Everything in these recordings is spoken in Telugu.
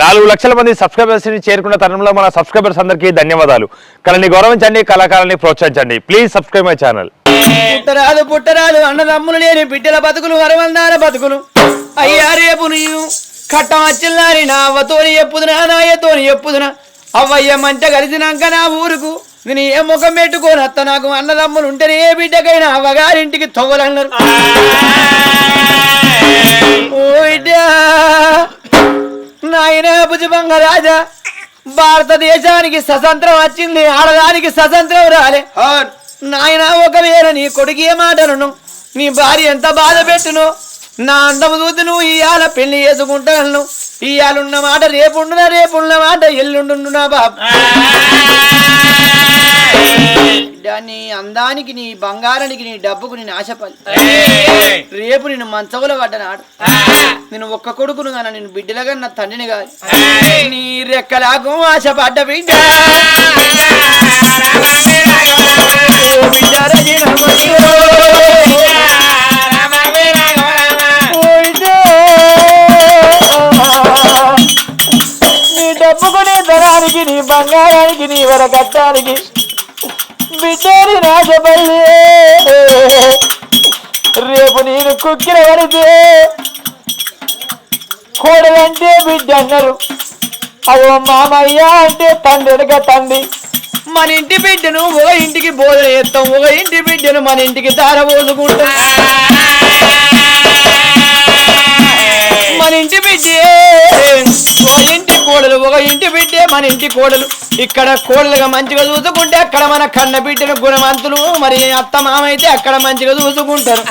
నాలుగు లక్షల మంది సబ్స్క్రైబర్స్ని చేరుకున్న తరుణంలో మన సబ్స్క్రైబర్స్ అందరికీ ధన్యవాదాలు. కళని గౌరవించండి కళాకారాన్ని ప్రోత్సహించండి. ప్లీజ్ సబ్స్క్రైబ్ మై ఛానల్ పుట్టరాదు పుట్టరాదు అన్నదమ్ములు లేని బిడ్డల బతుకులు వరవందాల బతుకులు. అయ్యా రేపు నీవు కట్టం వచ్చిల్లారి నా అవ్వతోని ఎప్పుదునా నాయతోని ఎప్పుదునా. అవ్వయ్య మంట కలిసినాక నా ఊరుకు నేను ఏ ముఖం పెట్టుకోను అత్త నాకు అన్నదమ్ములు ఉంటేనే ఏ బిడ్డకైనా అవ్వగారింటికి తొవ్వలన్నారు. ఓ బిడ్డ నాయన భుజభంగ రాజా. భారతదేశానికి స్వతంత్రం వచ్చింది ఆడదానికి స్వతంత్రం రాలే. నాయన ఒకవేళ నీ కొడుకు ఏ మాటను నీ భార్య ఎంత బాధ పెట్టును నా అందము చూసి నువ్వు ఇవాళ పెళ్ళి చేసుకుంటాను. ఇవాళ ఉన్న మాట రేపుండునా రేపున్న మాట ఎల్లుండు నా బాబు బిడ్డా, నీ అందానికి నీ బంగారానికి నీ డబ్బుకు నేను ఆశపడి రేపు నేను మంచవుల పడ్డనాడు నేను ఒక్క కొడుకును గాన నేను బిడ్డలుగా నా తండ్రిని కాదు నీ రెక్కలాగు ఆశపడ్డ బిడ్డ. నీ డబ్బుకు నీ నీ బంగారానికి నీ వరకట్టానికి బిడ్డని నాశపల్లి రేపు నేను కుక్కిన పడితే కోడలంటే బిడ్డ అన్నారు అదో మామయ్య అంటే తండ్రి వెనక తండ్రి. మన ఇంటి బిడ్డను ఒక ఇంటికి బోధన చేస్తాం ఒక ఇంటి బిడ్డను మన ఇంటికి దార మన ఇంటి బిడ్డే. ఒక ఇంటి కోడలు ఒక ఇంటి బిడ్డే మన ఇంటి కోడలు. ఇక్కడ కోడలుగా మంచిగా చూసుకుంటే అక్కడ మన కన్న బిడ్డను గుణవంతులు మరి అత్త మామ అయితే అక్కడ మంచిగా చూసుకుంటారు.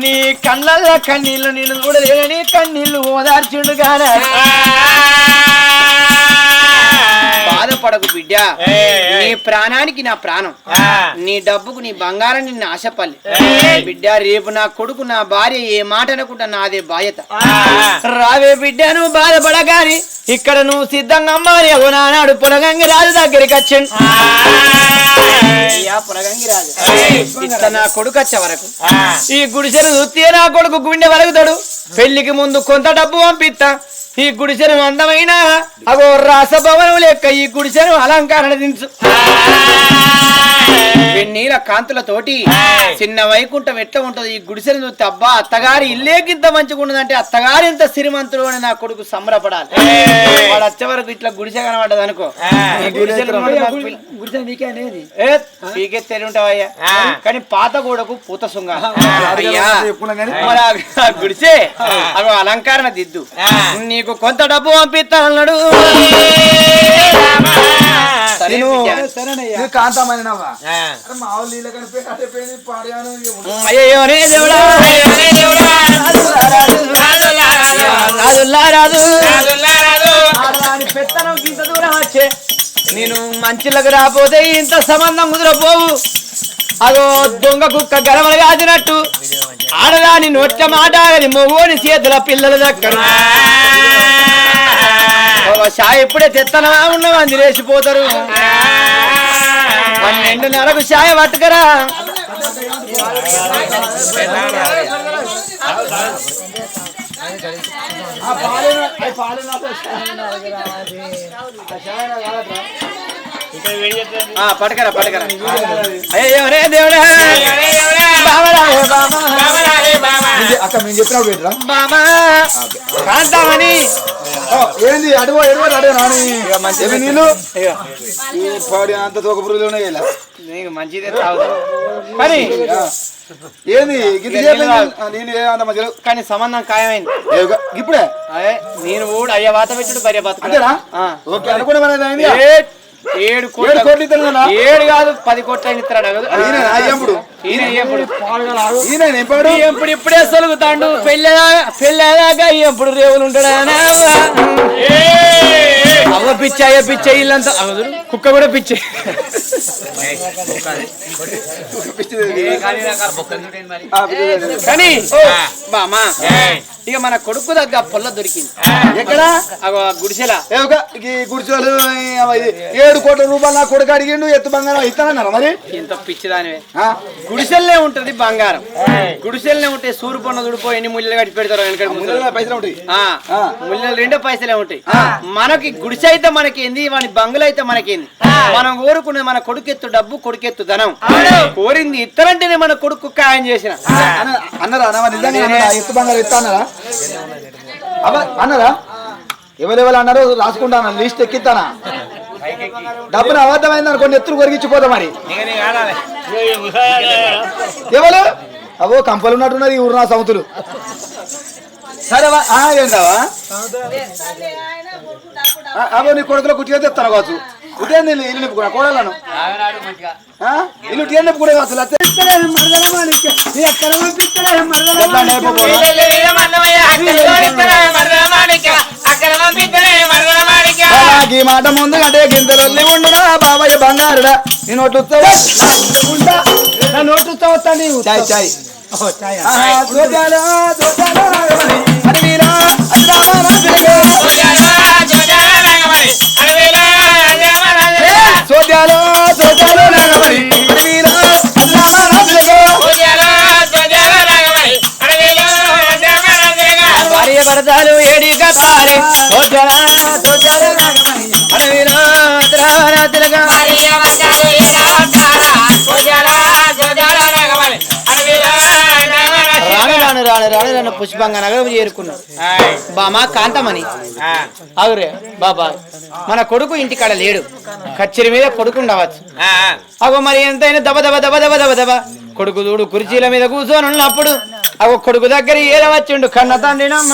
నీ కళ్ళల్లో కన్నీళ్ళు నేను చూడలేని కన్నీళ్ళు ఓదార్చుండు గానా? బాధపడకు బిడ్డ. నీ ప్రాణానికి నా ప్రాణం. నీ డబ్బుకు నీ బంగారం నిన్ను ఆశపల్లి. బిడ్డ రేపు నా కొడుకు నా భార్య ఏ మాట అనకుండా నాదే బాధ్యత. రావే బిడ్డ నువ్వు బాధపడగాని ఇక్కడ నువ్వు సిద్ధంగా అమ్మాలి అగో నానాడు పులగంగి రాజు దగ్గరికి వచ్చాను. పులగంగి రాజు నా కొడుకు వచ్చే వరకు. ఈ గుడిసెను చూస్తే నా కొడుకు గుండె వరగుతాడు పెళ్ళికి ముందు కొంత డబ్బు పంపిస్తా. ఈ గుడిసెను అందమైన అగో రాసభవనం లెక్క ఈ గుడిసెను అలంకరణ దించు వెన్నీల కాంతులతోటి చిన్న వైకుంఠం ఎట్లా ఉంటది? ఈ గుడిసెను చూస్తే అబ్బా అత్తగారి ఇల్లే గింత మంచిగా ఉన్నదంటే అత్తగారి ఎంత శ్రీమంతుడు అని నా కొడుకు సంబరపడాలి. వాడు వచ్చే వరకు ఇట్లా గుడిసె కనబడ్డది అనుకో. తెరి ఉంటావయ్యా. కానీ పాత గోడకు పూత సుంగ గుడిసే అవి అలంకరణ దిద్దు. నీకు కొంత డబ్బు పంపిస్తానన్నాడు. మా వాళ్ళు నీళ్ళ పాడాను అయ్యో రే దేవుడా పెత్తనం ఇంత దూరం వచ్చే. నేను మంచిలకు రాపోతే ఇంత సంబంధం కుదరపోవు అదో దొంగ కుక్క గరమలు కాసినట్టు ఆడదాని నొట్ట మాట మొగోని చేతుల పిల్లలు దక్కన. షాయి ఇప్పుడే తెత్తనమా ఉన్నవా? లేచిపోతారు పన్నెండు నెలకు షాయ పట్టుకరా. ఆ, పట్టుకరా పట్టుకరా. అయ్యో రే దేవుడా. బామరాయే బామ అక్క మేము పెట్టరా కాంతామని ఏంది అడుగు ఎడుగు అడుగు రాని మంచిది ఏమి నీళ్ళు? పాడి అంత తోక పురుగులు ఉన్నాయి ఇలా. నీకు మంచిదే కానీ ఏంది అంత మధ్యలో కానీ సంబంధం ఖాయమైంది. ఇప్పుడే? నేను కూడా అయ్య వాత పెట్టుడు భార్య బతుకు ఓకే అనుకునే ఏడు కోట్ల కదా? ఏడు కాదు పది కోట్ల ఇస్తాడు ఈయన ఎప్పుడు? ఎంపాడు ఎప్పుడు? ఇప్పుడే సొలుగుతాండు. పెళ్ళేదాకా పెళ్ళేదాకా ఎప్పుడు రేవులు ఉంటాడా? అవ్వ పిచ్చ అయ్య పిచ్చ ఇల్లంతా కుక్క కూడా పిచ్చే. కానీ బామా ఇక మన కొడుకు దగ్గర పొల్ల దొరికింది. ఎక్కడ? గుడిసెల. గుడిసెలు ఏడు కోట్ల రూపాయలు నా కొడుకు అడిగిండు ఎత్తు బంగారం ఇస్తానన్నారా మరి? ఇంత పిచ్చిదానివే. ఆ? గుడిసెల్నే ఉంటది బంగారం. గుడిసెల్నే ఉంటే సూరు పొన్న దుడిపో ఎన్ని ముళ్ళలు కట్టి పెడతారు వెనకటి ముసలోళ్ళు. ముందులో పైసలు ఉంటాయి. ముళ్ళలు రెండో పైసలే ఉంటాయి మనకి గుడిసె అయితే మనకేంది? వాని బంగులు అయితే మనకేంది మనం కోరుకునే మన కొడుకెత్తు డబ్బు కొడుకెత్తు ధనం. కోరింది ఇత్తరంటేనే మన కొడుకు ఖాయం చేసిన. అన్న- అన్నరా ఎత్తు బంగారం ఇస్తా అన్నారా? అబ్బా అన్నరా ఎవరెవరు అన్నారో రాసుకుంటాను లిస్ట్ ఎక్కిస్తానా? డబ్బులు అబద్ధమైంది అనుకోండి ఎత్తులు కొరిగించిపోతా మరి. ఎవరు? అవో కంపలు ఉన్నట్టున్నది ఊరు నా సౌతులు. సరే ఏంటావా అవో నీ కొడుకులో కుట్టిగా తెస్తాను కావచ్చు? ఉదయం నేను ఇల్లు నింపుకున్నా కోడలను? ఇల్లు టీఎన్ నింపుకునే కావచ్చు? ఈ మాట ముందు అంటే గింతలొల్లి ఉండురా బాబాయ్ బంగారుడా. నేను నోట్లు చాయ్ చాయ్ ఆహా, దోచాలో, దోచాలో రాగమని, అడవిలో అడ్డామా రాజులకే. సోద్యాలో, సోద్యాలో రాగమని, అడవిలో అడ్డామా రాజులకే. భార్య భర్తలు ఏడి కట్టాలి తోచరా, తోచరా రాగమని. అడవిలో అర్ధరాత్రులుగా రాను రాను రాను పుష్పంగా నగరం చేరుకున్నాడు. బామా కాంతమని అవురే బాబా మన కొడుకు ఇంటికాడ లేడు. కచ్చెరి మీద కొడుకు ఉండవచ్చు. అగో మరి ఎంతైనా దబ దబ దబ దబ దబ దబ. కొడుకు చూడు కుర్చీల మీద కూర్చొని ఉన్నప్పుడు అగో కొడుకు దగ్గర ఏల వచ్చిండు కన్న తండ్రినమ్మ.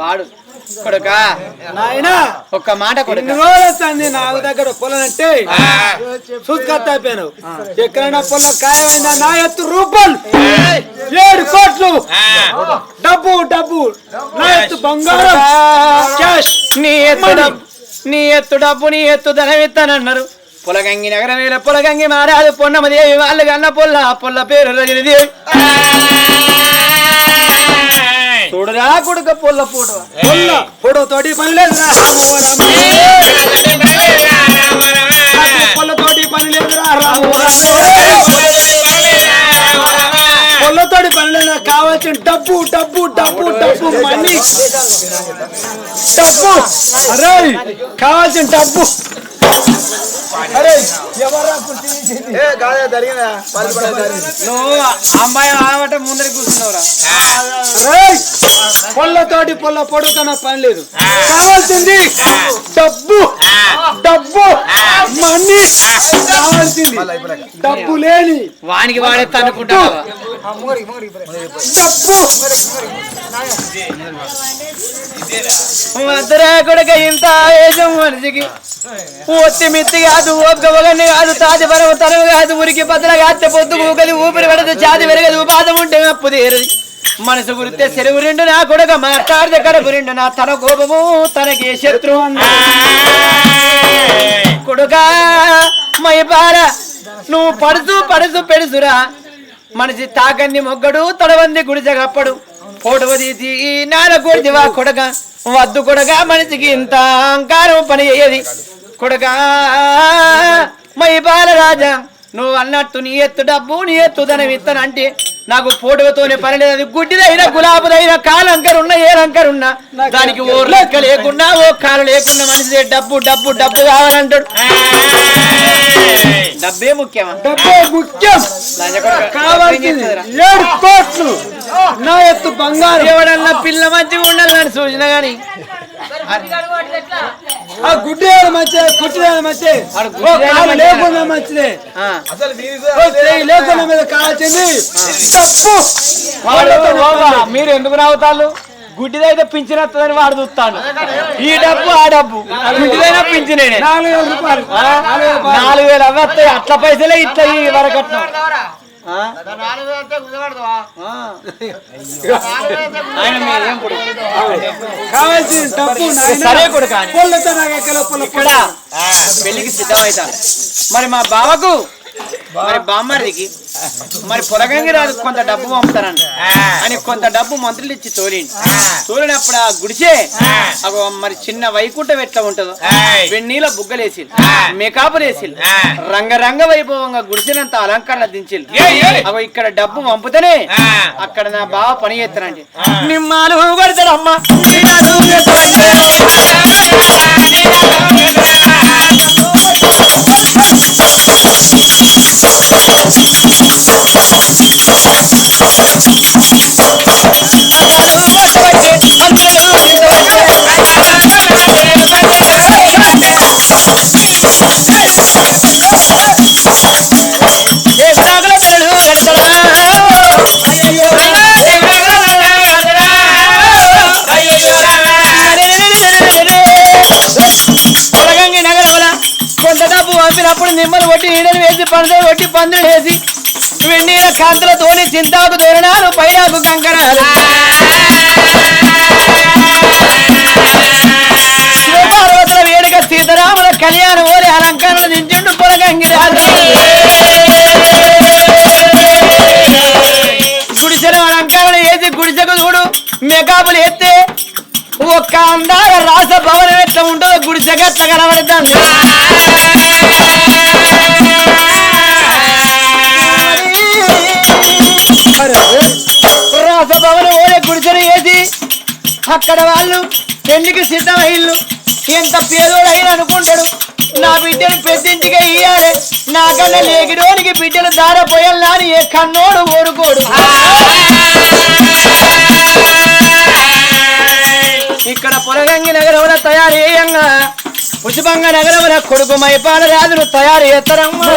వాడు కొడుక? నాయనా ఒక్క మాట కొడుక? ఎన్ని రోజులు వస్తుంది నాకు దగ్గర పొలనంటే చూసుకొత్త అయిపోయాను. ఎక్కడైనా పొల ఖాయమైందా? నా ఎత్తు రూపాయలు. ఏడు కోట్లు. డబ్బు డబ్బు. నా ఎత్తు బంగారం. క్యాష్. నీ ఎత్తు డబ్బు నీ ఎత్తు డబ్బు నీ ఎత్తు ధనం ఇస్తానన్నారు పొలగంగి నగరం మీద పొలగంగి మారాదు పొన్నమదేవి వాళ్ళు కన్న పొల్ల పొల్ల పేరు రజనిదేవి చూడరా కొడుక పొల్ల పూట పొల్ల పొడవు తోటి పని లేదు పొల్ల తోటి పని లేదురా రాము పొల్లతోటి పని లేదా కావాల్సిన డబ్బు డబ్బు డబ్బు డబ్బు మనీ. డబ్బు. అరే కావాల్సిన డబ్బు. అరే ఎవరా. నువ్వు అమ్మాయి ఆవట ముందర కూర్చున్నావురా! పొల్లతోటి పొల్ల పొడుతున్న పని లేదు. కావాల్సింది డబ్బు. డబ్బు. మనీ. కావాల్సింది డబ్బు లేని వానికి వాడేస్తా మద్దరా కొడుక ఇంత ఆవేశం మనిషికి. ఒత్తి మిత్తి కాదు ఒక్క ఒకని కాదు తాది పరమ తరము కాదు ఉరికి పొద్దు ఊకది ఊపిరి పడదు చాది పెరగదు బాధ ఉంటే అప్పు తీరది. మనసు గురితే సెలవు రెండు నా కొడుక మాట్లాడితే కడుపు రెండు నా తన కోపము తనకి శత్రువు కొడుకా మైపార నువ్వు పడుసు పడుసు పెడుసురా మనిషి తాగన్ని మొగ్గడు తడవంది గుడిసెగప్పడు పోటవదీతి తీసి నాన కొడిదివా కొడగా వద్దు కొడగా మనిషికి ఇంత అహంకారం పని అయ్యేది. కొడగా మై బాలరాజా నువ్వు అన్నట్టు నీ ఎత్తు డబ్బు నీ ఎత్తు ధనం ఇస్తానంటే నాకు ఫోటోతోనే పని లేదు. అది గుడ్డిదైనా గులాబుదైనా కాలంకర్ ఉన్నా ఏ లంకర్ ఉన్నా దానికి ఓ లెక్క లేకున్నా ఓ కాలు లేకున్నా మనిషి డబ్బు డబ్బు డబ్బు కావాలంటాడు. డబ్బే ముఖ్యమా? డబ్బే ముఖ్యం. కావాల్సింది ఏడు కోట్లు. నా ఎత్తు బంగారం. ఎవడన్నా పిల్ల మంచిగా ఉండాలని సూచన గాని. ఆ గుడ్డి మంచిదే కుట్టి మంచిదే. లేకుండా మంచిదే. లేకుండా మీద ఓవా, మీరు ఎందుకు నవ్వుతారు గుడ్డిదైతే పింఛన్ వస్తుందని వాడు చూస్తాడు. ఈ డబ్బు ఆ డబ్బు. గుడ్డిదైనా పింఛనేనే. నాలుగు వేల రూపాయలు. ఆ? నాలుగు వేలు అవి వస్తాయి అట్ల పైసలే ఇట్లా ఈ వరకట్నం. పెళ్ళికి సిద్ధమవుతాను మరి మా బావకు మరి బామ్మర్దికి మరి పొలగంగి రాదు కొంత డబ్బు పంపుతానండి అని కొంత డబ్బు మంత్రులు ఇచ్చి తోలిండి. తోలినప్పుడు ఆ గుడిసే అగో మరి చిన్న వైకుంఠం ఎట్లా ఉంటుందో వెన్నీల బుగ్గలేసి మేకాపులేసి రంగరంగ వైభవంగా గుడిసినంత అలంకరణ దించి అగో ఇక్కడ డబ్బు పంపుతేనే అక్కడ నా బావ పని చేస్తానండి. నిమ్మాలు కొడతాడమ్మా పొలగంగి కాంతులతోని తోరణాలు దోరణాలు కంకణాలు. శివపార్వతుల వేడుక సీతారాముల కళ్యాణం ఓరి అలంకరణ దించండు పొలగంగిరాలు గుడిసెలు అలంకరణ వేసి గుడిసెకు చూడు మెకాపులు ఎత్తే ఒక్క అందాల రాస భవనం ఎట్లా ఉంటుందో గుడిసెగా ఎట్లా కనబడుతుంది. అక్కడ వాళ్ళు పెళ్ళికి సిద్ధమైళ్ళు ఎంత పేదోడు అనుకుంటాడు నా బిడ్డను పెద్దింటిగా ఇయ్యాలి. నాకన్నా లేకిడోనికి బిడ్డను దారపోయాలని అని ఏ కన్నోడు కోరుకోడు ఇక్కడ పొలగంగి నగరమున తయారు చేయంగా పుష్పంగ నగరమున కొడుకు మైపాల రాజును తయారు చేస్తారమ్మా.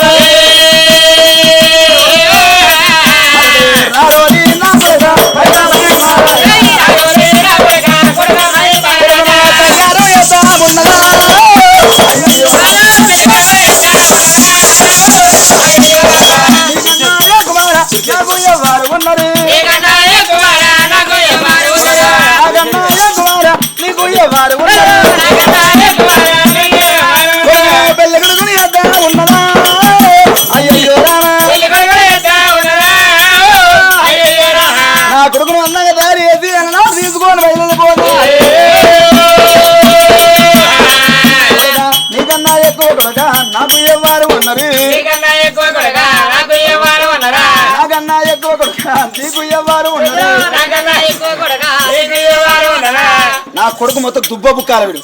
నీకు ఎవరు ఉన్నారు నా కొడుకు మొత్తం దుబ్బ బుక్కాల వీడు.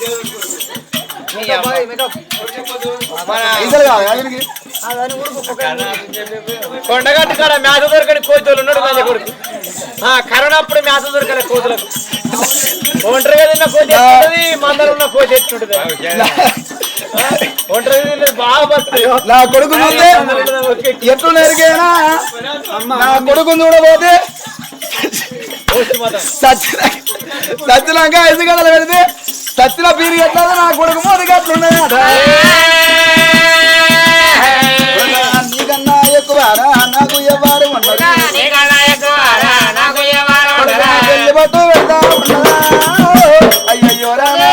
కొండగట్టు కాడ మేత దొరకని కోతులు ఉన్నాడు మంచి కొడుకు ఆ, కరోనా అప్పుడు మేత దొరకని కోతులకు. ఒంటరిగా తిన్న కోతి ఎట్లుంటది? మందరం ఉన్న కోతి ఎట్లుంటది? ఆ, ఒంటరిగా తిన్నది బాగా నా కొడుకు చూస్తే ఎట్లు నెరిగేనా నా కొడుకు చూడబోతే సచ్చినాక ఐదు గంటలు పెడితే సచ్చిన పీరు ఎట్లా నా కొడుకు మోది గట్లున్నాయి నీకన్నా ఎక్కువ నాకు ఎవరు పెళ్ళి పట్టు పెడతా ఉన్నదా అయ్యయ్యో రామా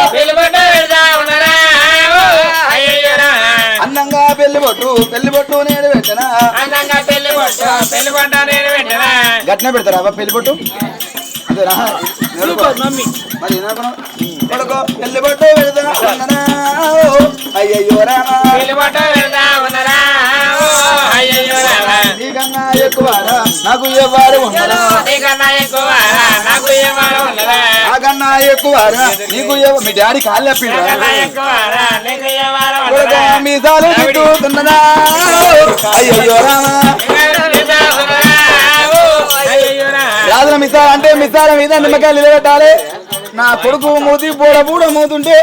అందంగా పెళ్ళి పట్టు పెళ్ళి పట్టు గట్నే పెడతారా? అబ్బా పెళ్ళి పట్టు? అదేనా? మమ్మీ. మరి ఏమనుకున్నావు? కొడుకో పెళ్ళి పట్టు పెడతా ఉన్నదా అయ్యయ్యో రామా. నీకన్నా ఎక్కువ నాకు ఎవరు ఉండరా నాకన్నా ఎక్కువ నీకు ఎవ- మీ డాడీ కాళ్ళు తిట్టుతున్నదా అయ్యయ్యో రామా. మిసాల మీద నిమ్మకాయలు నిలబెట్టాలి నా కొడుకు మూతి పూడ పూడ మూతుంటే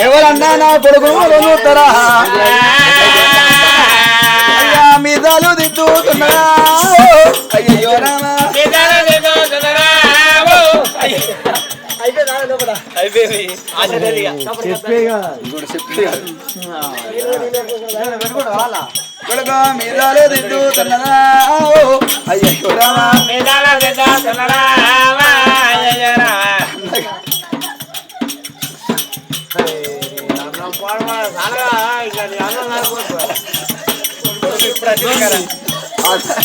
ఎవరన్నా నా కొడుకు చూస్తారా అయ్యా తిట్టుతున్నదా అయ్యయ్యో రామా కొడుకా మీదాలే దిద్దు తన్నదా ఓ, అయ్యయ్యో రామా అందంగా మీదాలు, మీదాలు నీళ్ళు కైగాను. కొడుకో చంపకు దిద్దు దుఃఖపెట్టవద్దే,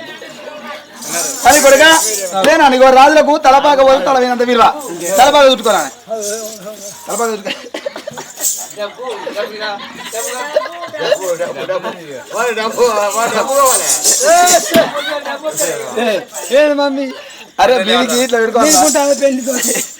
దుఃఖపెట్టే, లే, లే, లే. దుబ్బలేవాలి ఇదో దుబ్బలేవాలి అది కొడుక లేనా నీకు రాజులకు తలపాక పోదు తల వినంత విలువ తలపాక చుట్టుకోరా తలపాక చుట్టుకో ఏది మమ్మీ అరే దీనికి ఇట్లా పెట్టుకోవాలా? మీకుంటుంది పెళ్లితో మీకుంటుంది మీకుంటుంది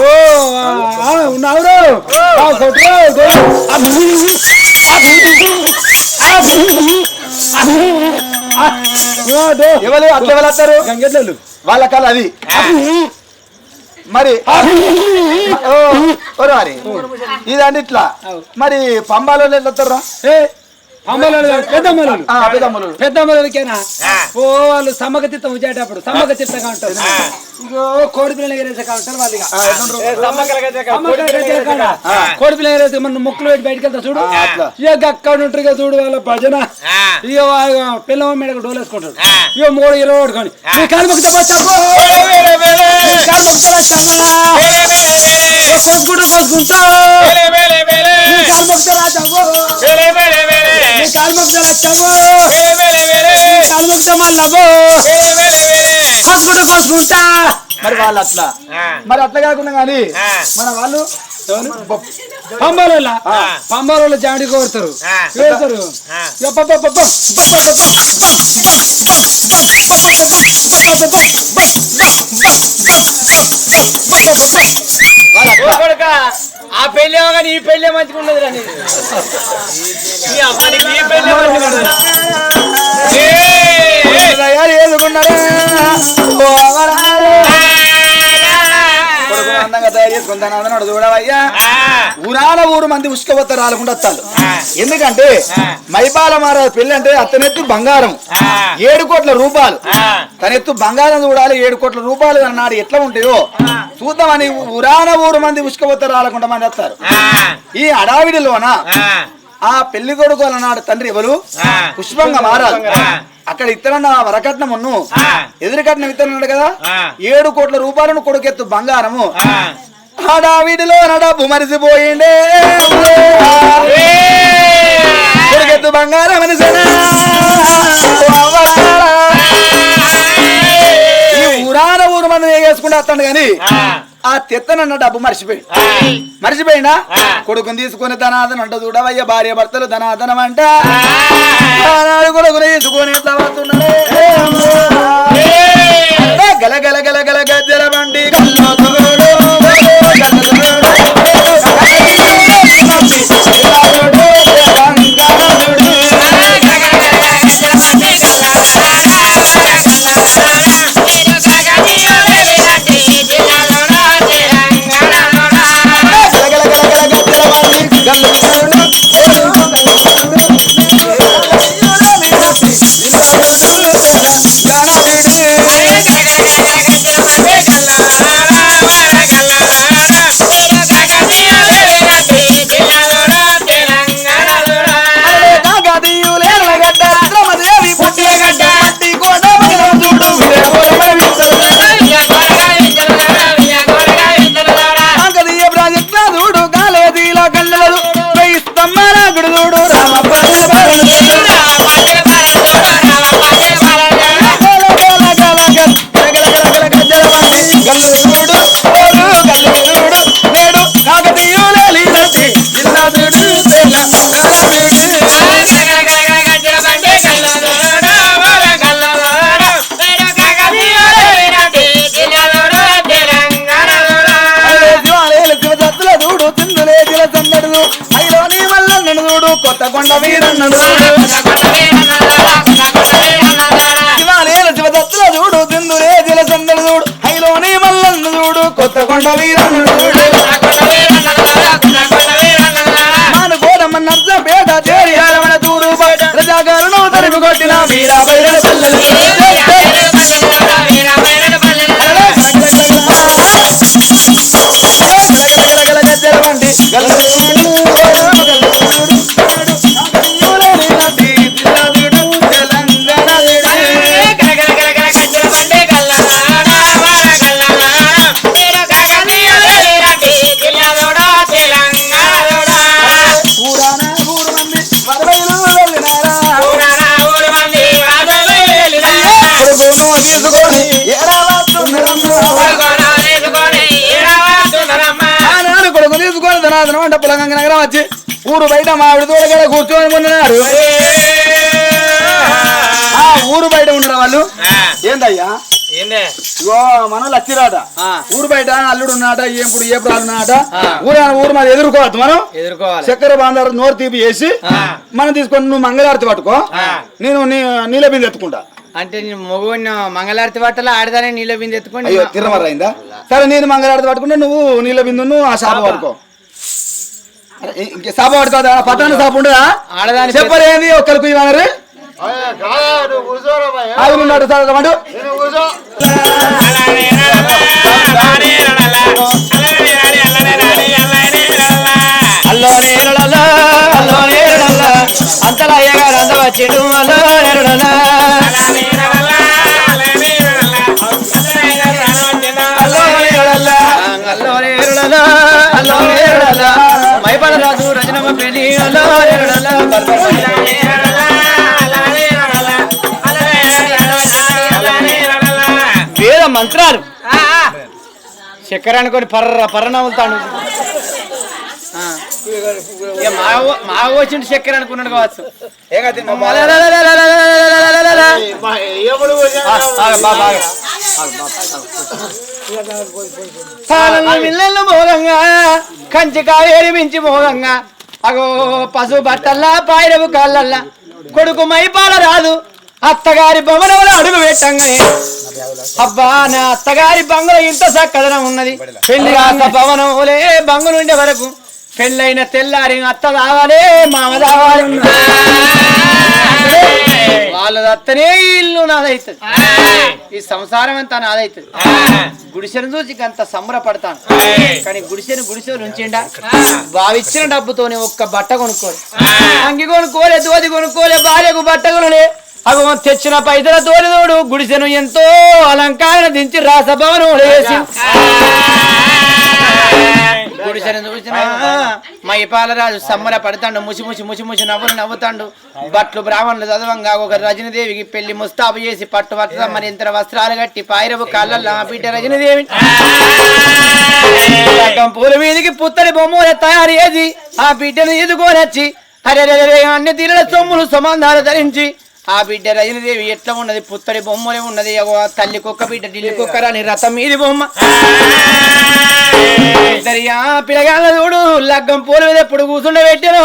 ఓ, ఓ, ఉన్నావురు ఎవరు అట్లా ఎవరు వస్తారు వాళ్ళ కళ అది మరి ఓ, ఓ రారి ఇదండి ఇట్లా మరి పంబాలో ఎట్లా వస్తారా ఏ అమ్మలు పెద్దమ్మలు పెద్దమ్మలు పెద్దమ్మలకేనా ఓ వాళ్ళు సమ్మక తిత్తం సమ్మక తిత్తగా ఉంటారు. ఇగో కోడి పిల్లలు ఎగరేసాక ఉంటారు వాళ్ళు ఇక. సమ్మక ఎగరేసాక కాడ. పిల్లలు ఎగరేసి మన ముక్కులు పెట్టి బయటకు వెళ్తా చూడు. ఇక అక్కడ ఉంటారు ఇక చూడు వాళ్ళ భజన. ఇక పిల్లల మీద డోలేసుకుంటారు. ఇక మూడు ఇరవై ఈ కాలు పోతావు. ఈ కాలు కొట్టుకుంటూ. ఈ కాలు మొక్కితే రాచావు. ఈ కాలు మొక్కితే మళ్ళావు. కొట్టుకుంటూ కొట్టుకుంటా మరి వాళ్ళు అట్లా మరి అట్లా కాకుండా కానీ మన వాళ్ళు పంబాలలో పంబాలలో జాడి కోరుతారు వేస్తారు ఆ పెళ్ళే కానీ ఈ పెళ్ళే మంచిగా ఉండదు రా. ఈ అమ్మాయికి ఈ పెళ్ళే మంచిగా ఉండదు తయారు అందంగా తయారు చేసుకుంటాను అదన్నాడు చూడవయ్యా ఊరాల ఊరు మంది ఉసుకపోతే రాలకుండా వస్తారు ఎందుకంటే మైపాల మహారాజు పెళ్ళి అంటే అతనెత్తు బంగారం ఏడు కోట్ల రూపాయలు. తనెత్తు బంగారం చూడాలి ఏడు కోట్ల రూపాయలు అన్నాడు ఎట్లా ఉంటాయో చూద్దామని ఊరాన ఊరు మంది ఉసుకపోతే రాలకుండా మంది వస్తారు. ఈ అడావిడిలోన ఆ పెళ్ళి కొడుకు అన్నాడు తండ్రి ఎవరు? పుష్పంగా మారాలి. అక్కడ ఇతరన్న వరకట్నం ఉన్ను ఎదురుకట్నం ఇతరున్నాడు కదా? ఏడు కోట్ల రూపాయలను కొడుకెత్తు బంగారము. హడావిడిలో డబ్బు మరిసిపోయిండే కొడుకెత్తు బంగారం మనిషినా ఈ ఊరాన ఊరు మనం వేసుకుంటే వస్తాడు కానీ ఆ తెత్తనన్న డబ్బు మర్చిపోయి. మర్చిపోయినా? కొడుకుని తీసుకొని ధనాదనం అంట చూడవయ్య భార్య భర్తలు ధనాదనం అంట. I'm Mandalina. ధనాదనం అంటే పులంగ నగరం వచ్చి ఊరు బయట మామిడి తోడగడ కూర్చొని ఉన్నారు ఆ ఊరు బయట ఉండరు వాళ్ళు? ఏందయ్యా? ఏందే? ఇగో మనం లచ్చిరాట. ఊరు బయట అల్లుడు ఉన్నాట ఏంపుడు ఏపుడు ఉన్నాట ఆ. ఊరు ఊరు మాది ఎదుర్కోవద్దు మనం. ఎదుర్కోవాలి. చక్కెర బాంధారు నోరు తీపి వేసి ఆ. మనం తీసుకొని నువ్వు మంగళారతి పట్టుకో. నేను నీళ్ళ బిందె ఎత్తుకుంటా. అంటే నేను మగవాడిని మంగళారతి బట్టలు ఆడదానే నీళ్ళ బిందె ఎత్తుకొని అయ్యో తిరమరైందా సరే నేను మంగళారతి పట్టుకుంటే నువ్వు నీళ్ళ బిందును ఆ శాప పట్టుకో. ఇంకే శాప పట్టుకోదా పట్టాన శాప ఉండదా? ఆడదాని చెప్పరు ఏంది ఒక్కరికి ఇవ్వనరు ఆగు నిన్ను వేద మంత్రాలు. చక్కెర అనుకొని పర్ర పర్ర నవ్వుతాడు ఆ. ఇక మా వచ్చిండు చక్కెర అనుకున్నాడు కావచ్చు. పాలన మిల్లెళ్ళు మోగంగా కంచి కావేరి మించి మోగంగా. అగో పశు బట్టల్లా పాయిరవు కాళ్ళల్లా. కొడుకు మైపాల రాదు. అత్తగారి భవనంలో అడుగు పెట్టంగానే. అబ్బా నా అత్తగారి బంగులో ఇంత సక్కదనం ఉన్నది. పెళ్ళి రాత భవనంలే బంగు నుండే వరకు. పెళ్ళైన తెల్లారి అత్త రావాలే మామ రావాలి. వాళ్ళ అత్తనే ఇల్లు నాదైతుంది. ఈ సంసారం అంతా నాదైతుంది. గుడిసెను చూసి అంత సంబరపడతాను. కానీ గుడిసెను గుడిసెను ఉంచిండా? బావిచ్చిన డబ్బుతోనే ఒక్క బట్ట కొనుక్కోలే. అంగి కొనుక్కోలే దోది కొనుక్కోలే భార్యకు బట్ట కొనలే. అగో తెచ్చిన పైసల తోడు తోడు గుడిసెను ఎంతో అలంకారణ దించి రాసభవనం వేసి గుడిసెను చూసిన మా ఇపాలరాజు సమ్మర పడతాడు ముసి ముసి ముసి ముసి నవ్వులు నవ్వుతాడు. బట్లు బ్రాహ్మణులు చదవంగా ఒక రజనీదేవికి పెళ్ళి ముస్తాబు చేసి పట్టు పట్టుదా మరి ఇంత వస్త్రాలు కట్టి పాయిరపు కాళ్ళల్లో ఆ బిడ్డ రజనీదేవి. పూల మీదికి పుత్తడి బొమ్మలు తయారు చేసి ఆ బిడ్డను ఎదుకొని వచ్చి అరే అన్ని తీరుల సొమ్ములు సమాధాలు ధరించి. ఆ బిడ్డ రజనీదేవి ఎట్లా ఉన్నది? పుత్తడి బొమ్మలే ఉన్నది. తల్లి కుక్క బిడ్డ ఢిల్లీ కుక్క రాని రథం మీది బొమ్మ. ఇద్దరి పిల్లగాళ్ళ చూడు లగ్గం పూల మీద ఎప్పుడు కూర్చుండబెట్టారు